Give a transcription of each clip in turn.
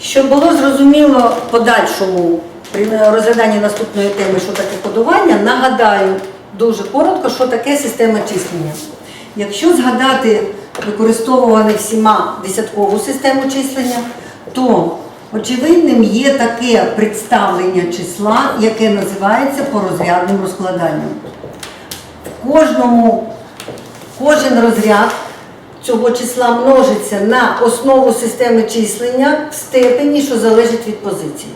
Щоб було зрозуміло подальшому при розгляданні наступної теми, що таке кодування, нагадаю дуже коротко, що таке система числення. Якщо згадати використовуване всіма десяткову систему числення, то очевидним є таке представлення числа, яке називається порозрядним розкладанням. В кожному Кожен розряд цього числа множиться на основу системи числення в степені, що залежить від позиції.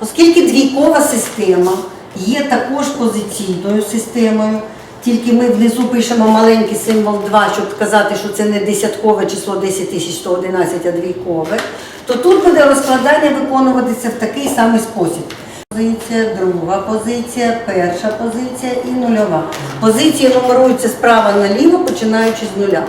Оскільки двійкова система є також позиційною системою, тільки ми внизу пишемо маленький символ 2, щоб вказати, що це не десяткове число 10111, а двійкове, то тут буде розкладання виконуватися в такий самий спосіб. Позиція, друга позиція, перша позиція і нульова. Позиції нумеруються справа наліво, починаючи з нуля.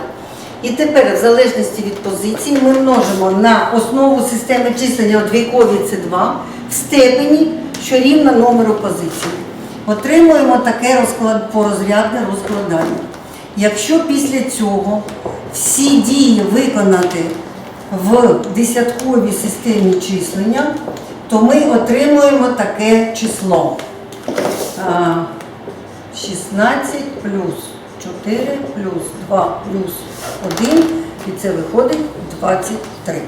І тепер, в залежності від позиції, ми множимо на основу системи числення двійкові це 2 в степені, що рівна номеру позиції. Отримуємо таке порозрядне розкладання. Якщо після цього всі дії виконати в десятковій системі числення, то ми отримуємо таке число. 16 плюс 4 плюс 2 плюс 1, і це виходить 23.